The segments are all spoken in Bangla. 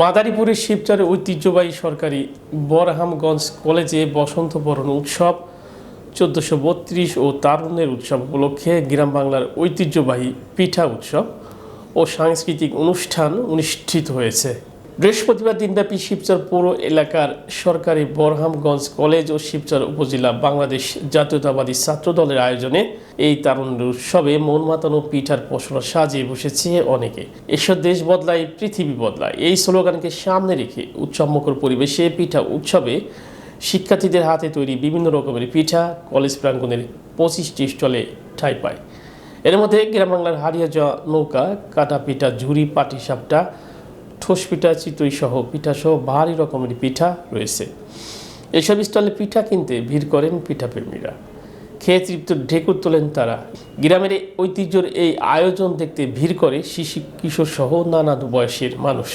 মাদারীপুরের শিবচরের ঐতিহ্যবাহী সরকারি বরহামগঞ্জ কলেজে বসন্ত বরণ উৎসব চোদ্দোশো বত্রিশ ও তারুণ্যের উৎসব উপলক্ষে গ্রাম বাংলার ঐতিহ্যবাহী পিঠা উৎসব ও সাংস্কৃতিক অনুষ্ঠান অনুষ্ঠিত হয়েছে। বৃহস্পতিবার দিনব্যাপী শিবচর পৌর এলাকার সরকারি বরহামগঞ্জ কলেজ ও শিবচর উপজেলা বাংলাদেশ জাতীয়তাবাদী ছাত্র দলের আয়োজনে এই তারুণ্য উৎসবে মন মাতানো পিঠার পসরা সাজিয়ে বসেছে অনেকে। এসব দেশ বদলায়, পৃথিবী বদলায়। এই স্লোগানকে সামনে রেখে উৎসবমুখর পরিবেশে পিঠা উৎসবে শিক্ষার্থীদের হাতে তৈরি বিভিন্ন রকমের পিঠা কলেজ প্রাঙ্গণের পঁচিশটি স্টলে ঠাঁই পায়। এর মধ্যে গ্রাম বাংলার হারিয়া যাওয়া নৌকা, কাটা পিঠা, ঝুড়ি, পাটি ঠোস পিঠা চিতই সহ পিঠা সহ ভারী রকমের পিঠা রয়েছে। এসব স্টলে পিঠা কিনতে ভিড় করেন পিঠাপ্রেমীরা খেয়ে তৃপ্ত ঢেকুর তোলেন তারা। গ্রামের ঐতিহ্যর এই আয়োজন দেখতে ভিড় করে শিশু, কিশোর সহ নানা বয়সের মানুষ।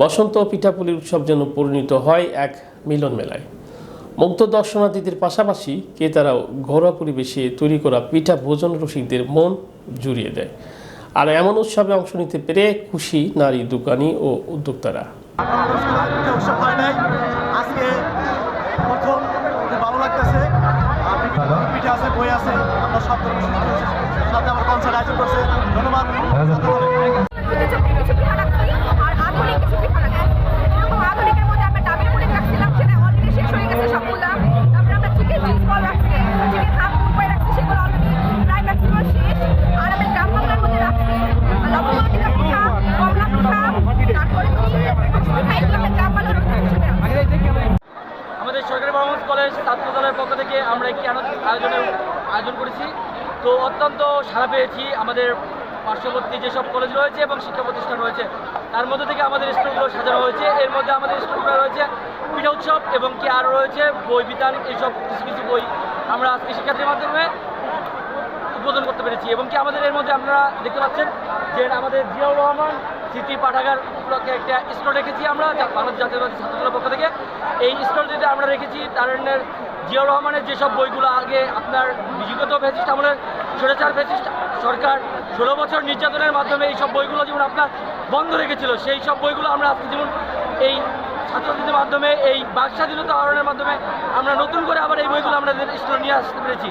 বসন্ত পিঠাপুলির উৎসব যেন পরিণত হয় এক মিলন মেলায়। মুগ্ধ দর্শনার্থীদের পাশাপাশি ক্রেতারাও ঘরোয়া পরিবেশে তৈরি করা পিঠা ভোজন রসিকদের মন জুড়িয়ে দেয়। আর এমন উৎসবে অংশ নিতে পেরে খুশি নারী দোকানি ও উদ্যোক্তারা। পিঠা উৎসব হয় নাই আজকে প্রথম ভালো লাগতেছে পিঠা আছে বই আছে আমরা সব ধরনের সাথে আমার কনসার্ট আয়োজন করছে। ধন্যবাদ। কলেজ ছাত্র দলের পক্ষ থেকে আমরা একটি আয়োজনের আয়োজন করেছি। তো অত্যন্ত সাড়া পেয়েছি আমাদের পার্শ্ববর্তী যেসব কলেজ রয়েছে এবং শিক্ষা প্রতিষ্ঠান রয়েছে, তার মধ্যে থেকে আমাদের স্কুলগুলো সাজানো হয়েছে। এর মধ্যে আমাদের স্কুলগুলো রয়েছে পিঠা উৎসব এবং কি আরও রয়েছে বই বিতান, এইসব কিছু কিছু বই আমরা আজকে শিক্ষার্থীর মাধ্যমে উদ্বোধন করতে পেরেছি এবং কি আমাদের এর মধ্যে আপনারা দেখতে পাচ্ছেন যে আমাদের জিয়াউর রহমান স্মৃতি পাঠাগার একটা স্টল রেখেছি আমরা বাংলাদেশ জাতীয়বাদী ছাত্রদলের পক্ষ থেকে। এই স্টলটিতে আমরা রেখেছি তারেনের জিয়াউর রহমানের যেসব বইগুলো আগে আপনার বিগত ফেসিস্ট আমলের স্বৈরাচার ফেসিস্ট সরকার ষোলো বছর নির্যাতনের মাধ্যমে এই সব বইগুলো যেমন আপনার বন্ধ রেখেছিল, সেই সব বইগুলো আমরা আজকে যেমন এই ছাত্রছাত্রীদের মাধ্যমে, এই বাক স্বাধীনতা আহরণের মাধ্যমে আমরা নতুন করে আবার এই বইগুলো আমরা স্টলে নিয়ে আসতে পেরেছি।